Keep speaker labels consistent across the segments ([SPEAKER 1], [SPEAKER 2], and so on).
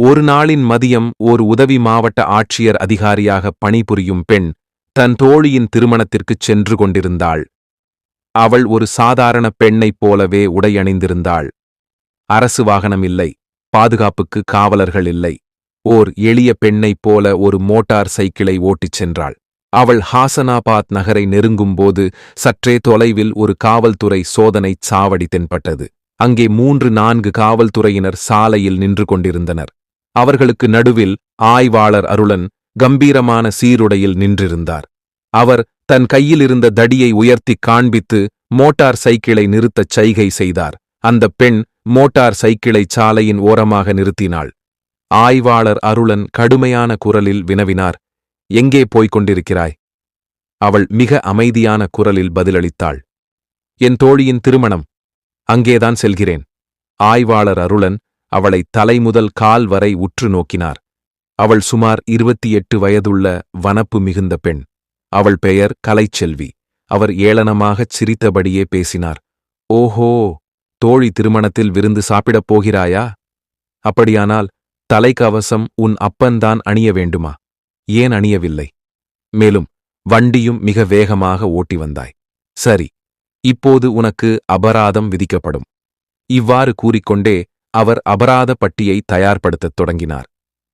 [SPEAKER 1] ஒரு நாளின் மதியம் ஓர் உதவி மாவட்ட ஆட்சியர் அதிகாரியாக பணிபுரியும் பெண் தன் தோழியின் திருமணத்திற்குச் சென்று கொண்டிருந்தாள். அவள் ஒரு சாதாரண பெண்ணைப் போலவே உடையணிந்திருந்தாள் அரசு வாகனம் இல்லை பாதுகாப்புக்கு காவலர்கள் இல்லை. ஓர் எளிய பெண்ணைப் போல ஒரு மோட்டார் சைக்கிளை ஓட்டிச் சென்றாள். அவள் ஹாசனாபாத் நகரை நெருங்கும்போது சற்றே தொலைவில் ஒரு காவல்துறை சோதனைச் சாவடி தென்பட்டது. அங்கே மூன்று நான்கு காவல்துறையினர் சாலையில் நின்று கொண்டிருந்தனர். அவர்களுக்கு நடுவில் ஆய்வாளர் அருளன் கம்பீரமான சீருடையில் நின்றிருந்தார். அவர் தன் கையில் இருந்த தடியை உயர்த்திக் காண்பித்து மோட்டார் சைக்கிளை நிறுத்தச் சைகை செய்தார். அந்த பெண் மோட்டார் சைக்கிளை சாலையின் ஓரமாக நிறுத்தினாள். ஆய்வாளர் அருளன் கடுமையான குரலில் வினவினார் எங்கே போய்க் கொண்டிருக்கிறாய்? அவள் மிக அமைதியான குரலில் பதிலளித்தாள் என் தோழியின் திருமணம். அங்கேதான் செல்கிறேன். ஆய்வாளர் அருளன் அவளை தலைமுதல் கால் வரை உற்று நோக்கினார். அவள் சுமார் இருபத்தி எட்டு வயதுள்ள வனப்பு மிகுந்த பெண். அவள் பெயர் கலைச்செல்வி. அவர் ஏளனமாகச் சிரித்தபடியே பேசினார். ஓஹோ தோழி திருமணத்தில் விருந்து சாப்பிடப் போகிறாயா? அப்படியானால் தலைக்கவசம் உன் அப்பன்தான் அணிய வேண்டுமா? ஏன் அணியவில்லை? மேலும் வண்டியும் மிக வேகமாக ஓட்டி வந்தாய். சரி இப்போது உனக்கு அபராதம் விதிக்கப்படும். இவ்வாறு கூறிக்கொண்டே அவர் அபராத பட்டியை தயார்படுத்தத் தொடங்கினார்.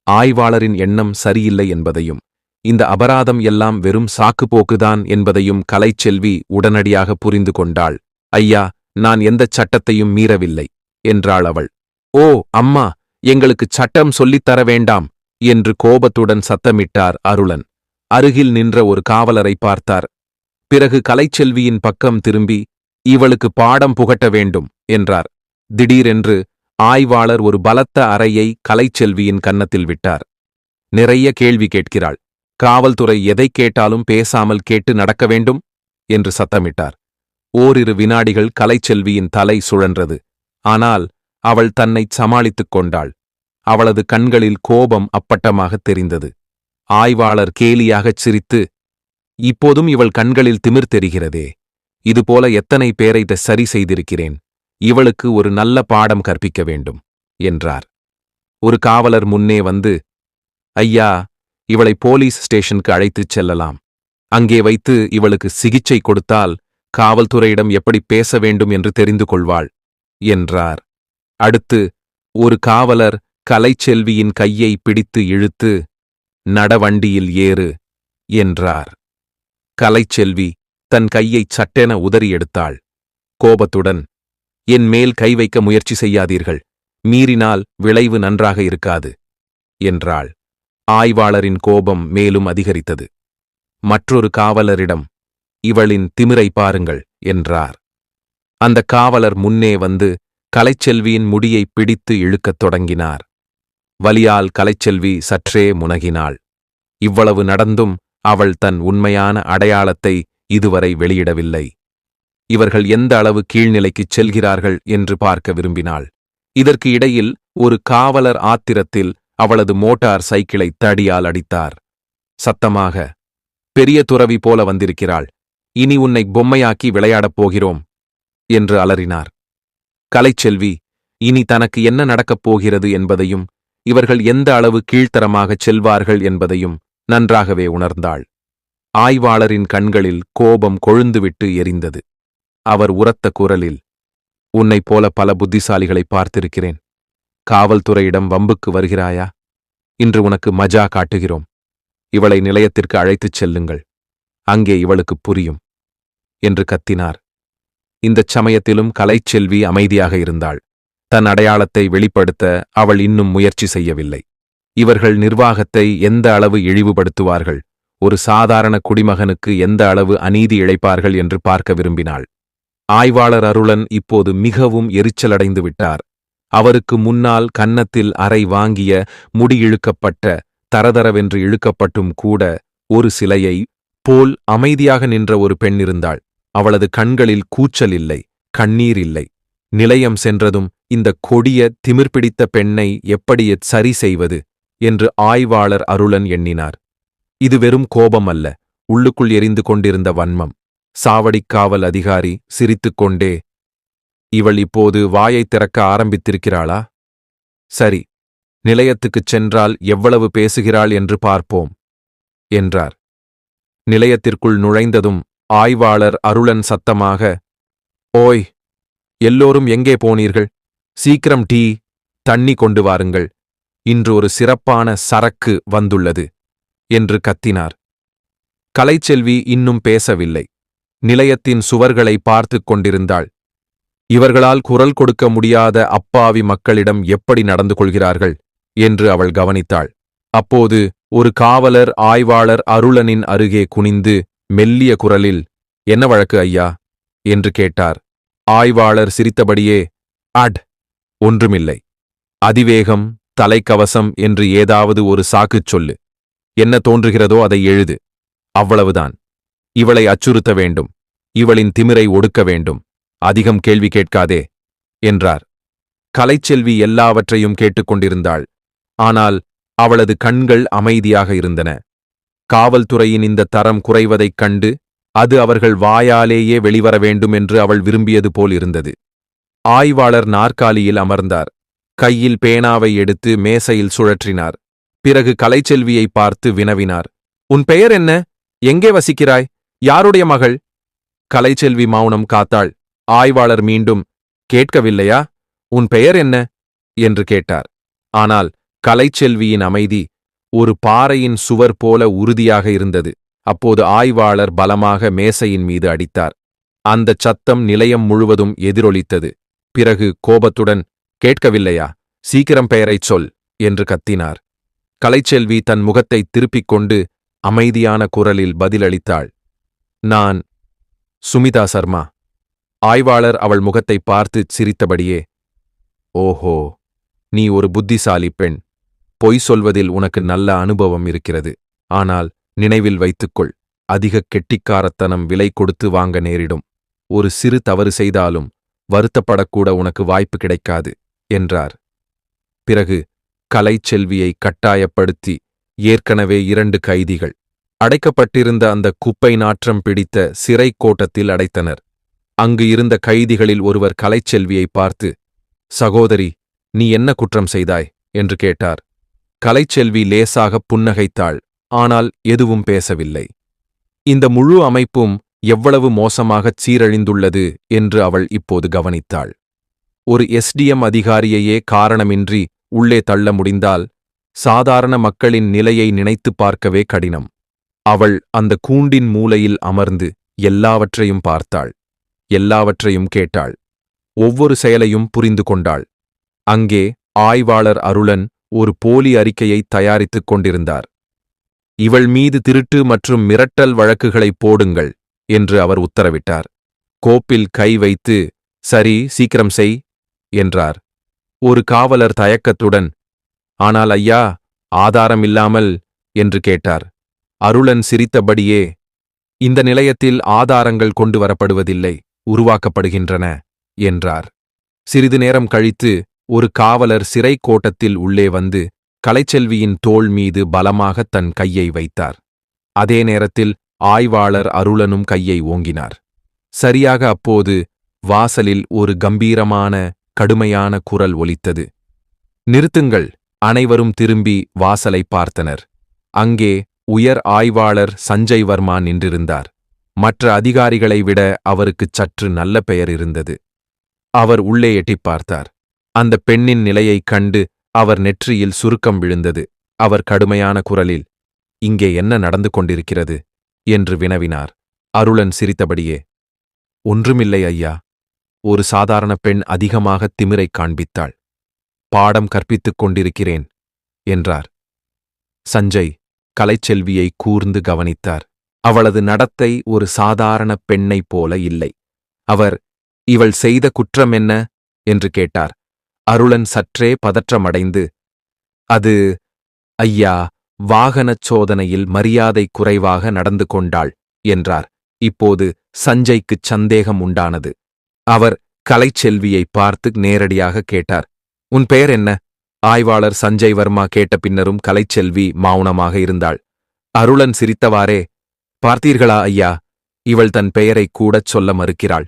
[SPEAKER 1] ஆய்வாளரின் எண்ணம் சரியில்லை என்பதையும் இந்த அபராதம் எல்லாம் வெறும் சாக்குப்போக்குதான் என்பதையும் கலைச்செல்வி உடனடியாக புரிந்து கொண்டாள். ஐயா நான் எந்தச் சட்டத்தையும் மீறவில்லை என்றாள் அவள். ஓ அம்மா எங்களுக்கு சட்டம் சொல்லித் தர வேண்டாம் என்று கோபத்துடன் சத்தமிட்டார் அருளன். அருகில் நின்ற ஒரு காவலரை பார்த்தார். பிறகு கலைச்செல்வியின் பக்கம் திரும்பி இவளுக்கு பாடம் புகட்ட வேண்டும் என்றார். திடீரென்று ஆய்வாளர் ஒரு பலத்த அறையை கலைச்செல்வியின் கன்னத்தில் விட்டார். நிறைய கேள்வி கேட்கிறாள். காவல்துறை எதைக் கேட்டாலும் பேசாமல் கேட்டு நடக்க வேண்டும்? என்று சத்தமிட்டார். ஓரிரு வினாடிகள் கலைச்செல்வியின் தலை சுழன்றது. ஆனால் அவள் தன்னைச் சமாளித்துக் கொண்டாள். அவளது கண்களில் கோபம் அப்பட்டமாகத் தெரிந்தது. ஆய்வாளர் கேலியாகச் சிரித்து இப்போதும் இவள் கண்களில் திமிர் தெரிகிறதே. இதுபோல எத்தனை பேரை சரி செய்திருக்கிறேன்? இவளுக்கு ஒரு நல்ல பாடம் கற்பிக்க வேண்டும் என்றார். ஒரு காவலர் முன்னே வந்து ஐயா இவளை போலீஸ் ஸ்டேஷனுக்கு அழைத்துச் செல்லலாம். அங்கே வைத்து இவளுக்கு சிகிச்சை கொடுத்தால் காவல்துறையிடம் எப்படி பேச வேண்டும் என்று தெரிந்து கொள்வாள் என்றார். அடுத்து ஒரு காவலர் கலைச்செல்வியின் கையை பிடித்து இழுத்து நடவண்டியில் ஏறு என்றார். கலைச்செல்வி தன் கையைச் சட்டென உதறி எடுத்தாள். கோபத்துடன் என் மேல் கை வைக்க முயற்சி செய்யாதீர்கள். மீறினால் விளைவு நன்றாக இருக்காது என்றாள். ஆய்வாளரின் கோபம் மேலும் அதிகரித்தது. மற்றொரு காவலரிடம் இவளின் திமிரை பாருங்கள் என்றார். அந்த காவலர் முன்னே வந்து கலைச்செல்வியின் முடியை பிடித்து இழுக்கத் தொடங்கினார். வலியால் கலைச்செல்வி சற்றே முனகினாள். இவ்வளவு நடந்தும் அவள் தன் உண்மையான அடையாளத்தை இதுவரை வெளியிடவில்லை. இவர்கள் எந்த அளவு கீழ்நிலைக்குச் செல்கிறார்கள் என்று பார்க்க விரும்பினாள். இதற்கு இடையில் ஒரு காவலர் ஆத்திரத்தில் அவளது மோட்டார் சைக்கிளை தடியால் அடித்தார். சத்தமாக பெரிய துறவி போல வந்திருக்கிறாள். இனி உன்னை பொம்மையாக்கி விளையாடப் போகிறோம். என்று அலறினார். கலைச்செல்வி இனி தனக்கு என்ன நடக்கப் போகிறது என்பதையும் இவர்கள் எந்த அளவு கீழ்த்தரமாகச் செல்வார்கள் என்பதையும் நன்றாகவே உணர்ந்தாள். ஆய்வாளரின் கண்களில் கோபம் கொழுந்துவிட்டு எரிந்தது. அவர் உரத்த குரலில் உன்னைப் போல பல புத்திசாலிகளை பார்த்திருக்கிறேன். காவல்துறையிடம் வம்புக்கு வருகிறாயா? இன்று உனக்கு மஜா காட்டுகிறோம். இவளை நிலையத்திற்கு அழைத்துச் செல்லுங்கள். அங்கே இவளுக்கு புரியும். என்று கத்தினார். இந்தச் சமயத்திலும் கலைச்செல்வி அமைதியாக இருந்தாள். தன் அடையாளத்தை வெளிப்படுத்த அவள் இன்னும் முயற்சி செய்யவில்லை. இவர்கள் நிர்வாகத்தை எந்த அளவு இழிவுபடுத்துவார்கள்? ஒரு சாதாரண குடிமகனுக்கு எந்த அளவு அநீதி இழைப்பார்கள் என்று பார்க்க விரும்பினாள். ஆய்வாளர் அருளன் இப்போது மிகவும் எரிச்சலடைந்து விட்டார் அவருக்கு முன்னால் கன்னத்தில் அறை வாங்கிய முடியிழுக்கப்பட்ட தரதரவென்று இழுக்கப்பட்டும் கூட ஒரு சிலையை போல் அமைதியாக நின்ற ஒரு பெண் இருந்தாள். அவளது கண்களில் கூச்சல் இல்லை கண்ணீர் இல்லை. நிலையம் சென்றதும் இந்த கொடிய திமிர்பிடித்த பெண்ணை எப்படி சரி செய்வது என்று ஆய்வாளர் அருளன் எண்ணினார். இது வெறும் கோபம் அல்ல உள்ளுக்குள் எரிந்து கொண்டிருந்த வன்மம். சாவடிக்காவல் அதிகாரி சிரித்துக்கொண்டே இவள் இப்போது வாயைத் திறக்க ஆரம்பித்திருக்கிறாளா? சரி நிலையத்துக்குச் சென்றால் எவ்வளவு பேசுகிறாள் என்று பார்ப்போம் என்றார். நிலையத்திற்குள் நுழைந்ததும் ஆய்வாளர் அருளன் சத்தமாக ஓய் எல்லோரும் எங்கே போனீர்கள்? சீக்கிரம் டீ தண்ணி கொண்டு வாருங்கள். இன்று ஒரு சிறப்பான சரக்கு வந்துள்ளது என்று கத்தினார். கலைச்செல்வி இன்னும் பேசவில்லை. நிலையத்தின் சுவர்களை பார்த்துக் கொண்டிருந்தாள். இவர்களால் குரல் கொடுக்க முடியாத அப்பாவி மக்களிடம் எப்படி நடந்து கொள்கிறார்கள்? என்று அவள் கவனித்தாள். அப்போது ஒரு காவலர் ஆய்வாளர் அருளனின் அருகே குனிந்து மெல்லிய குரலில் என்ன வழக்கு ஐயா? என்று கேட்டார். ஆய்வாளர் சிரித்தபடியே அட் ஒன்றுமில்லை. அதிவேகம் தலைக்கவசம் என்று ஏதாவது ஒரு சாக்குச் சொல்லு. என்ன தோன்றுகிறதோ அதை எழுது. அவ்வளவுதான். இவளை அச்சுறுத்த வேண்டும். இவளின் திமிரை ஒடுக்க வேண்டும். அதிகம் கேள்வி கேட்காதே என்றார். கலைச்செல்வி எல்லாவற்றையும் கேட்டுக்கொண்டிருந்தாள் ஆனால் அவளது கண்கள் அமைதியாக இருந்தன. காவல்துறையின் இந்த தரம் குறைவதைக் கண்டு அது அவர்கள் வாயாலேயே வெளிவர வேண்டும் என்று அவள் விரும்பியது போல் இருந்தது. ஆய்வாளர் நாற்காலியில் அமர்ந்தார். கையில் பேனாவை எடுத்து மேசையில் சுழற்றினார். பிறகு கலைச்செல்வியை பார்த்து வினவினார். உன் பெயர் என்ன? எங்கே வசிக்கிறாய்? யாருடைய மகள்? கலைச்செல்வி மௌனம் காத்தாள். ஆய்வாளர் மீண்டும் கேட்கவில்லையா? உன் பெயர் என்ன என்று கேட்டார். ஆனால் கலைச்செல்வியின் அமைதி ஒரு பாறையின் சுவர் போல உறுதியாக இருந்தது. அப்போது ஆய்வாளர் பலமாக மேசையின் மீது அடித்தார். அந்தச் சத்தம் நிலையம் முழுவதும் எதிரொலித்தது. பிறகு கோபத்துடன் கேட்கவில்லையா? சீக்கிரம் பெயரைச் சொல் என்று கத்தினார். கலைச்செல்வி தன் முகத்தை திருப்பிக் கொண்டு அமைதியான குரலில் பதிலளித்தாள். நான் சுமிதா சர்மா. ஆய்வாளர் அவள் முகத்தை பார்த்து சிரித்தபடியே ஓஹோ நீ ஒரு புத்திசாலி பெண். பொய் சொல்வதில் உனக்கு நல்ல அனுபவம் இருக்கிறது. ஆனால் நினைவில் வைத்துக்கொள் அதிக கெட்டிக்காரத்தனம் விலை கொடுத்து வாங்க நேரிடும். ஒரு சிறு தவறு செய்தாலும் வருத்தப்படக்கூட உனக்கு வாய்ப்பு கிடைக்காது என்றார். பிறகு கலைச்செல்வியை கட்டாயப்படுத்தி ஏற்கனவே இரண்டு கைதிகள் அடைக்கப்பட்டிருந்த அந்த குப்பை நாற்றம் பிடித்த சிறை கோட்டத்தில் அடைத்தனர். அங்கு இருந்த கைதிகளில் ஒருவர் கலைச்செல்வியை பார்த்து சகோதரி நீ என்ன குற்றம் செய்தாய்? என்று கேட்டார். கலைச்செல்வி லேசாக புன்னகைத்தாள் ஆனால் எதுவும் பேசவில்லை. இந்த முழு அமைப்பும் எவ்வளவு மோசமாகச் சீரழிந்துள்ளது? என்று அவள் இப்போது கவனித்தாள். ஒரு எஸ்டிஎம் அதிகாரியையே காரணமின்றி உள்ளே தள்ள முடிந்தால் சாதாரண மக்களின் நிலையை நினைத்துப் பார்க்கவே கடினம். அவள் அந்த கூண்டின் மூலையில் அமர்ந்து எல்லாவற்றையும் பார்த்தாள். எல்லாவற்றையும் கேட்டாள். ஒவ்வொரு செயலையும் புரிந்து கொண்டாள். அங்கே ஆய்வாளர் அருளன் ஒரு போலி அறிக்கையை தயாரித்துக் கொண்டிருந்தார். இவள் மீது திருட்டு மற்றும் மிரட்டல் வழக்குகளை போடுங்கள் என்று அவர் உத்தரவிட்டார். கோப்பில் கை வைத்து சரி சீக்கிரம் செய் என்றார். ஒரு காவலர் தயக்கத்துடன் ஆனால் ஐயா ஆதாரம் இல்லாமல் என்று கேட்டார். அருளன் சிரித்தபடியே இந்த நிலையத்தில் ஆதாரங்கள் கொண்டு வரப்படுவதில்லை உருவாக்கப்படுகின்றன என்றார். சிறிது நேரம் கழித்து ஒரு காவலர் சிறை கோட்டத்தில் உள்ளே வந்து கலைச்செல்வியின் தோள் மீது பலமாக தன் கையை வைத்தார். அதே நேரத்தில் ஆய்வாளர் அருளனும் கையை ஓங்கினார். சரியாக அப்போது வாசலில் ஒரு கம்பீரமான கடுமையான குரல் ஒலித்தது. நிறுத்துங்கள்! அனைவரும் திரும்பி வாசலை பார்த்தனர். அங்கே உயர் ஆய்வாளர் சஞ்சய் வர்மா நின்றிருந்தார். மற்ற அதிகாரிகளை விட அவருக்குச் சற்று நல்ல பெயர் இருந்தது. அவர் உள்ளே எட்டிப் பார்த்தார். அந்த பெண்ணின் நிலையைக் கண்டு அவர் நெற்றியில் சுருக்கம் விழுந்தது. அவர் கடுமையான குரலில் இங்கே என்ன நடந்து கொண்டிருக்கிறது? என்று வினவினார். அருளன் சிரித்தபடியே ஒன்றுமில்லை ஐயா. ஒரு சாதாரண பெண் அதிகமாக திமிரைக் காண்பித்தாள். பாடம் கற்பித்துக் கொண்டிருக்கிறேன் என்றார். சஞ்சய் கலைச்செல்வியை கூர்ந்து கவனித்தார். அவளது நடத்தை ஒரு சாதாரண பெண்ணைப் போல இல்லை. அவர் இவள் செய்த குற்றம் என்ன? என்று கேட்டார். அருளன் சற்றே பதற்றமடைந்து அது ஐயா வாகனச் சோதனையில் மரியாதை குறைவாக நடந்து கொண்டாள் என்றார். இப்போது சஞ்சய்க்குச் சந்தேகம் உண்டானது. அவர் கலைச்செல்வியை பார்த்து நேரடியாக கேட்டார். உன் பெயர் என்ன? ஆய்வாளர் சஞ்சய் வர்மா கேட்ட பின்னரும் கலைச்செல்வி மௌனமாக இருந்தாள். அருளன் சிரித்தவாறே பார்த்தீர்களா ஐயா இவள் தன் பெயரைக் கூடச் சொல்ல மறுக்கிறாள்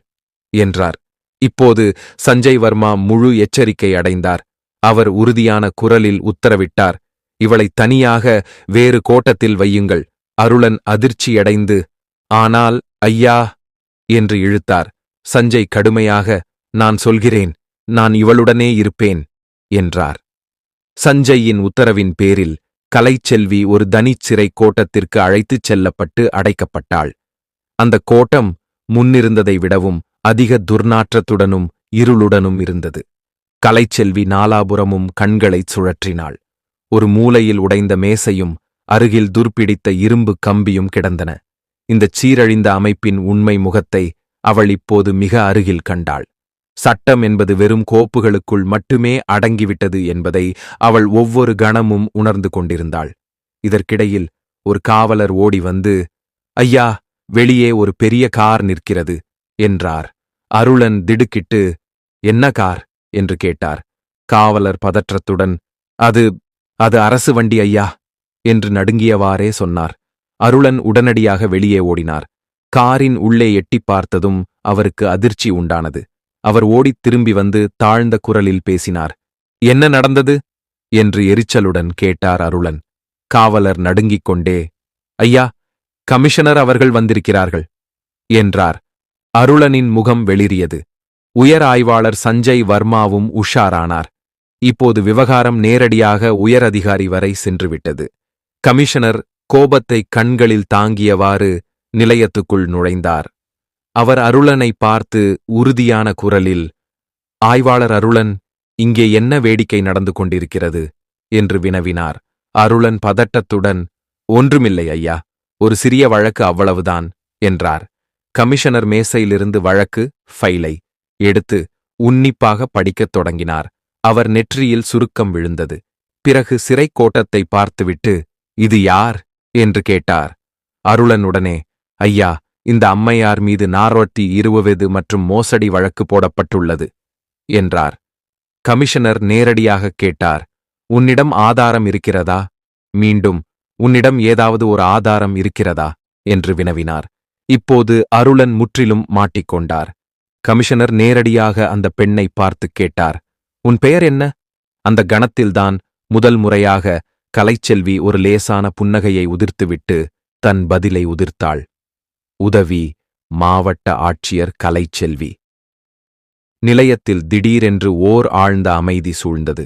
[SPEAKER 1] என்றார். இப்போது சஞ்சய் வர்மா முழு எச்சரிக்கை அடைந்தார். அவர் உறுதியான குரலில் உத்தரவிட்டார் இவளை தனியாக வேறு கோட்டத்தில் வையுங்கள் அருளன் அதிர்ச்சியடைந்து ஆனால் ஐயா என்று இழுத்தார். சஞ்சய் கடுமையாக நான் சொல்கிறேன் நான் இவளுடனே இருப்பேன் என்றார். சஞ்சையின் உத்தரவின் பேரில் கலைச்செல்வி ஒரு தனிச்சிறை கோட்டத்திற்கு அழைத்துச் செல்லப்பட்டு அடைக்கப்பட்டாள். அந்த கோட்டம் முன்னிருந்ததை விடவும் அதிக துர்நாற்றத்துடனும் இருளுடனும் இருந்தது. கலைச்செல்வி நாலாபுறமும் கண்களைச் சுழற்றினாள். ஒரு மூலையில் உடைந்த மேசையும் அருகில் துர்ப்பிடித்த இரும்பு கம்பியும் கிடந்தன. இந்தச் சீரழிந்த அமைப்பின் உண்மை முகத்தை அவள் இப்போது மிக அருகில் கண்டாள். சட்டம் என்பது வெறும் கோப்புகளுக்குள் மட்டுமே அடங்கிவிட்டது என்பதை அவள் ஒவ்வொரு கணமும் உணர்ந்து கொண்டிருந்தாள். இதற்கிடையில் ஒரு காவலர் ஓடி வந்து ஐயா வெளியே ஒரு பெரிய கார் நிற்கிறது என்றார். அருளன் திடுக்கிட்டு என்ன கார்? என்று கேட்டார். காவலர் பதற்றத்துடன் அது அது அரசு வண்டி ஐயா என்று நடுங்கியவாறே சொன்னார். அருளன் உடனடியாக வெளியே ஓடினார். காரின் உள்ளே எட்டிப் பார்த்ததும் அவருக்கு அதிர்ச்சி உண்டானது. அவர் ஓடித் திரும்பி வந்து தாழ்ந்த குரலில் பேசினார். என்ன நடந்தது? என்று எரிச்சலுடன் கேட்டார் அருளன். காவலர் நடுங்கிக் கொண்டே ஐயா கமிஷனர் அவர்கள் வந்திருக்கிறார்கள் என்றார். அருளனின் முகம் வெளிரியது உயர் ஆய்வாளர் சஞ்சய் வர்மாவும் உஷாரானார். இப்போது விவகாரம் நேரடியாக உயர் அதிகாரி வரை சென்றுவிட்டது. கமிஷனர் கோபத்தை கண்களில் தாங்கியவாறு நிலையத்துக்குள் நுழைந்தார். அவர் அருளனை பார்த்து உறுதியான குரலில் ஆய்வாளர் அருளன் இங்கே என்ன வேடிக்கை நடந்து கொண்டிருக்கிறது? என்று வினவினார். அருளன் பதட்டத்துடன் ஒன்றுமில்லை ஐயா ஒரு சிறிய வழக்கு அவ்வளவுதான் என்றார். கமிஷனர் மேசையிலிருந்து வழக்கு ஃபைலை எடுத்து உன்னிப்பாக படிக்கத் தொடங்கினார். அவர் நெற்றியில் சுருக்கம் விழுந்தது. பிறகு சிறைக் கோட்டத்தை பார்த்துவிட்டு இது யார்? என்று கேட்டார். அருளனுடனே ஐயா இந்த அம்மையார் மீது நாரோட்டி இருவது மற்றும் மோசடி வழக்கு போடப்பட்டுள்ளது என்றார். கமிஷனர் நேரடியாக கேட்டார் உன்னிடம் ஆதாரம் இருக்கிறதா? மீண்டும் உன்னிடம் ஏதாவது ஒரு ஆதாரம் இருக்கிறதா? என்று வினவினார். இப்போது அருளன் முற்றிலும் மாட்டிக்கொண்டார். கமிஷனர் நேரடியாக அந்த பெண்ணை பார்த்துக் கேட்டார் உன் பெயர் என்ன? அந்த கணத்தில்தான் முதல் முறையாக கலைச்செல்வி ஒரு லேசான புன்னகையை உதிர்த்துவிட்டு தன் பதிலை உதிர்த்தாள். உதவி மாவட்ட ஆட்சியர் கலைச்செல்வி நிலையத்தில் திடீரென்று ஓர் ஆழ்ந்த அமைதி சூழ்ந்தது.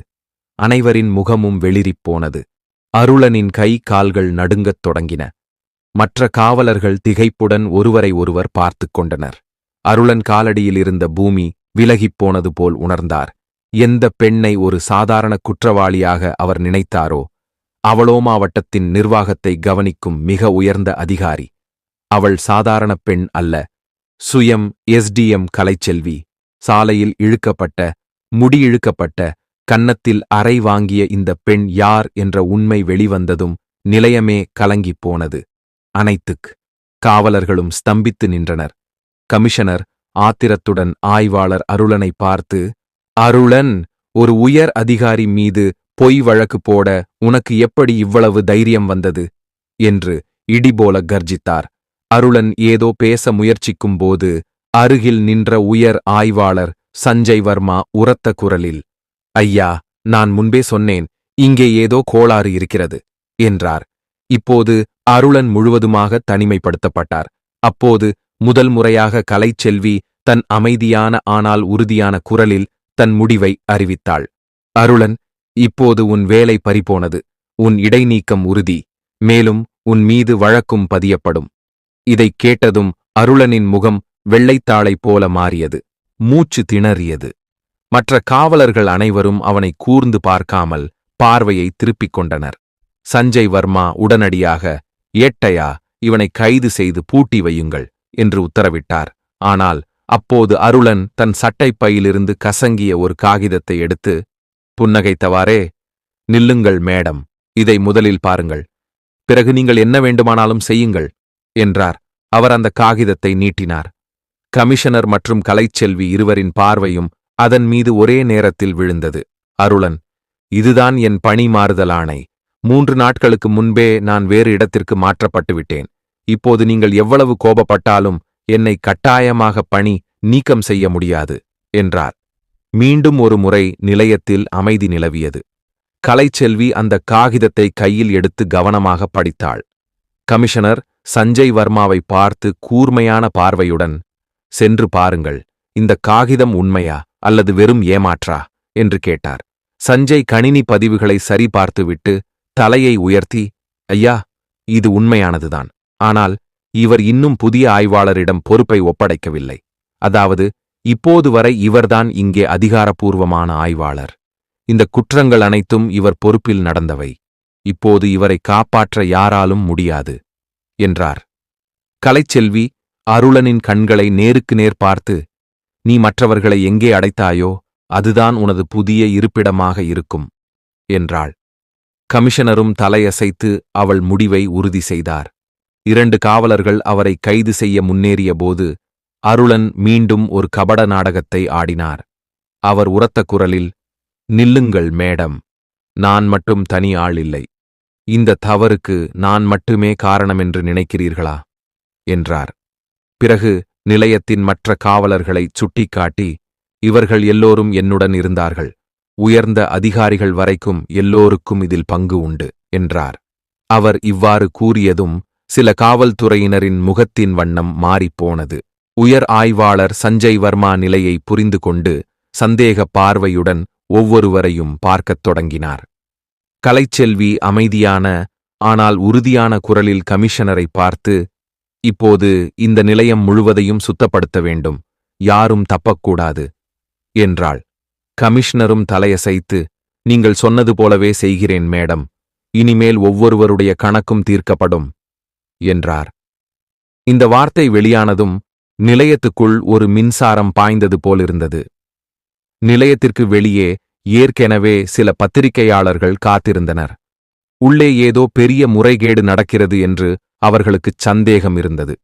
[SPEAKER 1] அனைவரின் முகமும் வெளிரிப்போனது அருளனின் கை கால்கள் நடுங்கத் தொடங்கின. மற்ற காவலர்கள் திகைப்புடன் ஒருவரை ஒருவர் பார்த்துக் கொண்டனர். அருளன் காலடியில் இருந்த பூமி விலகிப் போனது போல் உணர்ந்தார். எந்த பெண்ணை ஒரு சாதாரண குற்றவாளியாக அவர் நினைத்தாரோ அவளோ மாவட்டத்தின் நிர்வாகத்தை கவனிக்கும் மிக உயர்ந்த அதிகாரி. அவள் சாதாரண பெண் அல்ல. சுயம் எஸ்டிஎம் கலைச்செல்வி. சாலையில் இழுக்கப்பட்ட முடி இழுக்கப்பட்ட கன்னத்தில் அறை வாங்கிய இந்த பெண் யார் என்ற உண்மை வெளிவந்ததும் நிலையமே கலங்கிப் போனது. அனைத்துக் காவலர்களும் ஸ்தம்பித்து நின்றனர். கமிஷனர் ஆத்திரத்துடன் ஆய்வாளர் அருளனை பார்த்து அருளன் ஒரு உயர் அதிகாரி மீது பொய் வழக்கு போட உனக்கு எப்படி இவ்வளவு தைரியம் வந்தது? என்று இடிபோல கர்ஜித்தார். அருளன் ஏதோ பேச முயற்சிக்கும்போது அருகில் நின்ற உயர் ஆய்வாளர் சஞ்சய் வர்மா உரத்த குரலில் ஐயா நான் முன்பே சொன்னேன் இங்கே ஏதோ கோளாறு இருக்கிறது என்றார். இப்போது அருளன் முழுவதுமாக தனிமைப்படுத்தப்பட்டார். அப்போது முதல் முறையாக கலைச்செல்வி தன் அமைதியான ஆனால் உறுதியான குரலில் தன் முடிவை அறிவித்தாள். அருளன் இப்போது உன் வேலை பறிபோனது உன் இடைநீக்கம் உறுதி மேலும் உன் மீது வழக்கும் பதியப்படும். இதைக் கேட்டதும் அருளனின் முகம் வெள்ளைத்தாளைப் போல மாறியது. மூச்சு திணறியது. மற்ற காவலர்கள் அனைவரும் அவனை கூர்ந்து பார்க்காமல் பார்வையை திருப்பிக் கொண்டனர். சஞ்சய் வர்மா உடனடியாக ஏட்டையா இவனை கைது செய்து பூட்டி வையுங்கள் என்று உத்தரவிட்டார். ஆனால் அப்போது அருளன் தன் சட்டைப்பையிலிருந்து கசங்கிய ஒரு காகிதத்தை எடுத்து புன்னகைத்தவாறே நில்லுங்கள் மேடம் இதை முதலில் பாருங்கள். பிறகு நீங்கள் என்ன வேண்டுமானாலும் செய்யுங்கள். என்றார். அவர் அந்த காகிதத்தை நீட்டினார். கமிஷனர் மற்றும் கலைச்செல்வி இருவரின் பார்வையும் அதன் மீது ஒரே நேரத்தில் விழுந்தது. அருளன் இதுதான் என் பணி மாறுதல் ஆணை. மூன்று நாட்களுக்கு முன்பே நான் வேறு இடத்திற்கு மாற்றப்பட்டு விட்டேன். இப்போது நீங்கள் எவ்வளவு கோபப்பட்டாலும் என்னை கட்டாயமாக பணி நீக்கம் செய்ய முடியாது என்றார். மீண்டும் ஒரு முறை நிலையத்தில் அமைதி நிலவியது. கலைச்செல்வி அந்த காகிதத்தை கையில் எடுத்து கவனமாக படித்தாள். கமிஷனர் சஞ்சய் வர்மாவை பார்த்து கூர்மையான பார்வையுடன் சென்று பாருங்கள் இந்த காகிதம் உண்மையா அல்லது வெறும் ஏமாற்றா? என்று கேட்டார். சஞ்சய் கணினி பதிவுகளை சரிபார்த்துவிட்டு தலையை உயர்த்தி ஐயா இது உண்மையானதுதான். ஆனால் இவர் இன்னும் புதிய ஆய்வாளரிடம் பொறுப்பை ஒப்படைக்கவில்லை. அதாவது இப்போது வரை இவர்தான் இங்கே அதிகாரப்பூர்வமான ஆய்வாளர். இந்த குற்றங்கள் அனைத்தும் இவர் பொறுப்பில் நடந்தவை. இப்போது இவரை காப்பாற்ற யாராலும் முடியாது என்றார். கலைச்செல்வி அருளனின் கண்களை நேருக்கு நேர் பார்த்து நீ மற்றவர்களை எங்கே அடைத்தாயோ அதுதான் உனது புதிய இருப்பிடமாக இருக்கும் என்றாள். கமிஷனரும் தலையசைத்து அவள் முடிவை உறுதி செய்தார். இரண்டு காவலர்கள் அவரை கைது செய்ய முன்னேறியபோது அருளன் மீண்டும் ஒரு கபட நாடகத்தை ஆடினார். அவர் உரத்த குரலில் நில்லுங்கள் மேடம் நான் மட்டும் தனி ஆள் இல்லை. இந்த தவறுக்கு நான் மட்டுமே காரணமென்று நினைக்கிறீர்களா? என்றார். பிறகு நிலையத்தின் மற்ற காவலர்களைச் சுட்டிக்காட்டி இவர்கள் எல்லோரும் என்னுடன் இருந்தார்கள். உயர்ந்த அதிகாரிகள் வரைக்கும் எல்லோருக்கும் இதில் பங்கு உண்டு என்றார். அவர் இவ்வாறு கூறியதும் சில காவல்துறையினரின் முகத்தின் வண்ணம் மாறிப்போனது உயர் ஆய்வாளர் சஞ்சய் வர்மா நிலையை புரிந்து கொண்டு சந்தேக பார்வையுடன் ஒவ்வொருவரையும் பார்க்கத் தொடங்கினார். கலைச்செல்வி அமைதியான ஆனால் உறுதியான குரலில் கமிஷனரை பார்த்து இப்போது இந்த நிலையம் முழுவதையும் சுத்தப்படுத்த வேண்டும் யாரும் தப்பக்கூடாது என்றாள். கமிஷனரும் தலையசைத்து நீங்கள் சொன்னது போலவே செய்கிறேன் மேடம். இனிமேல் ஒவ்வொருவருடைய கணக்கும் தீர்க்கப்படும் என்றார். இந்த வார்த்தை வெளியானதும் நிலையத்துக்குள் ஒரு மின்சாரம் பாய்ந்தது போலிருந்தது. நிலையத்திற்கு வெளியே ஏற்கெனவே சில பத்திரிகையாளர்கள் காத்திருந்தனர். உள்ளே ஏதோ பெரிய முறைகேடு நடக்கிறது என்று அவர்களுக்குச் சந்தேகம் இருந்தது.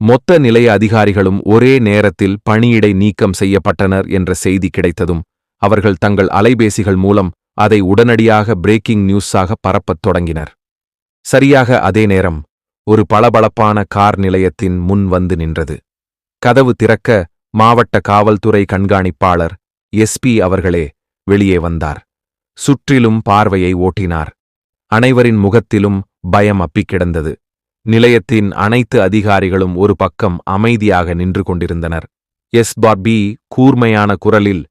[SPEAKER 1] மொத்த நிலைய அதிகாரிகளும் ஒரே நேரத்தில் பணியிடை நீக்கம் செய்யப்பட்டனர் என்ற செய்தி கிடைத்ததும் அவர்கள் தங்கள் அலைபேசிகள் மூலம் அதை உடனடியாக பிரேக்கிங் நியூஸாக பரப்பத் தொடங்கினர். சரியாக அதே நேரம் ஒரு பளபளப்பான கார் நிலையத்தின் முன் வந்து நின்றது. கதவு திறக்க மாவட்ட காவல்துறை கண்காணிப்பாளர் எஸ்பி அவர்களே வெளியே வந்தார். சுற்றிலும் பார்வையை ஓட்டினார். அனைவரின் முகத்திலும் பயம் அப்பிக்கிடந்தது நிலையத்தின் அனைத்து அதிகாரிகளும் ஒரு பக்கம் அமைதியாக நின்று கொண்டிருந்தனர். எஸ். பார்பி கூர்மையான குரலில்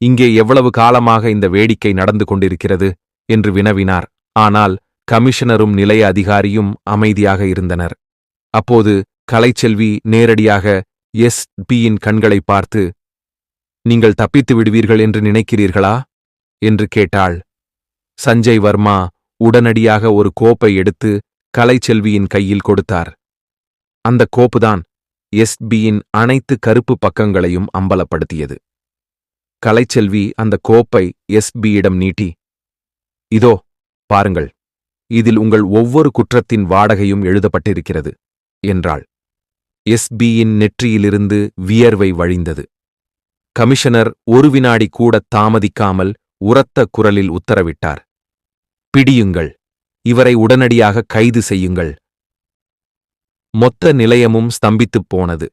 [SPEAKER 1] இங்கே எவ்வளவு காலமாக இந்த வேடிக்கை நடந்து கொண்டிருக்கிறது? என்று வினவினார். ஆனால் கமிஷனரும் நிலைய அதிகாரியும் அமைதியாக இருந்தனர். அப்போது கலைச்செல்வி நேரடியாக எஸ். பியின் கண்களை பார்த்து நீங்கள் தப்பித்து விடுவீர்கள் என்று நினைக்கிறீர்களா? என்று கேட்டாள். சஞ்சய் வர்மா உடனடியாக ஒரு கோப்பை எடுத்து கலைச்செல்வியின் கையில் கொடுத்தார். அந்த கோப்புதான் எஸ்பியின் அனைத்து கருப்பு பக்கங்களையும் அம்பலப்படுத்தியது. கலைச்செல்வி அந்த கோப்பை எஸ்பியிடம் நீட்டி இதோ பாருங்கள் இதில் உங்கள் ஒவ்வொரு குற்றத்தின் வாடகையும் எழுதப்பட்டிருக்கிறது என்றாள். எஸ்பியின் நெற்றியிலிருந்து வியர்வை வழிந்தது. கமிஷனர் ஒரு வினாடி கூட தாமதிக்காமல் உரத்த குரலில் உத்தரவிட்டார். பிடியுங்கள். இவரை உடனடியாக கைது செய்யுங்கள். மொத்த நிலையமும் ஸ்தம்பித்துப் போனது.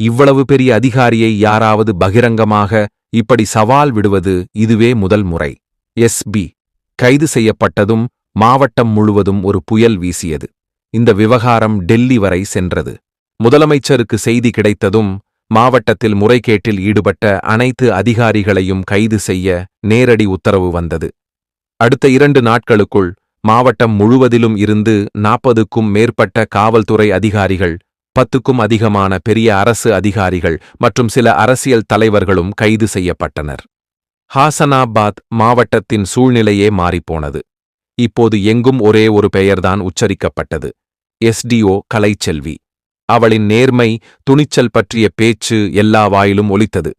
[SPEAKER 1] இவ்வளவு பெரிய அதிகாரியை யாராவது பகிரங்கமாக இப்படி சவால் விடுவது இதுவே முதல் முறை. எஸ்பி கைது செய்யப்பட்டதும் மாவட்டம் முழுவதும் ஒரு புயல் வீசியது. இந்த விவகாரம் டெல்லி வரை சென்றது. முதலமைச்சருக்கு செய்தி கிடைத்ததும் மாவட்டத்தில் முறைகேட்டில் ஈடுபட்ட அனைத்து அதிகாரிகளையும் கைது செய்ய நேரடி உத்தரவு வந்தது. அடுத்த இரண்டு நாட்களுக்குள் மாவட்டம் முழுவதிலும் இருந்து நாற்பதுக்கும் மேற்பட்ட காவல்துறை அதிகாரிகள் பத்துக்கும் அதிகமான பெரிய அரசு அதிகாரிகள் மற்றும் சில அரசியல் தலைவர்களும் கைது செய்யப்பட்டனர். ஹாசனாபாத் மாவட்டத்தின் சூழ்நிலையே மாறிப்போனது. இப்போது எங்கும் ஒரே ஒரு பெயர்தான் உச்சரிக்கப்பட்டது. எஸ்டிஓ கலைச்செல்வி. அவளின் நேர்மை துணிச்சல் பற்றிய பேச்சு எல்லா வாயிலும் ஒலித்தது.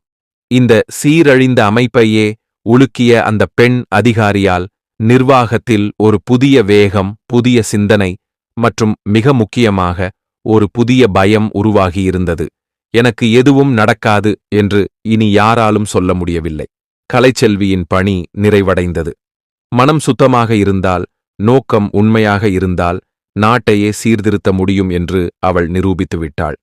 [SPEAKER 1] இந்த சீரழிந்த அமைப்பையே உலுக்கிய அந்த பெண் அதிகாரியால் நிர்வாகத்தில் ஒரு புதிய வேகம் புதிய சிந்தனை மற்றும் மிக முக்கியமாக ஒரு புதிய பயம் உருவாகியிருந்தது. எனக்கு எதுவும் நடக்காது என்று இனி யாராலும் சொல்ல முடியவில்லை. கலைச்செல்வியின் பணி நிறைவடைந்தது. மனம் சுத்தமாக இருந்தால் நோக்கம் உண்மையாக இருந்தால் நாட்டையே சீர்திருத்த முடியும் என்று அவள் நிரூபித்து விட்டாள்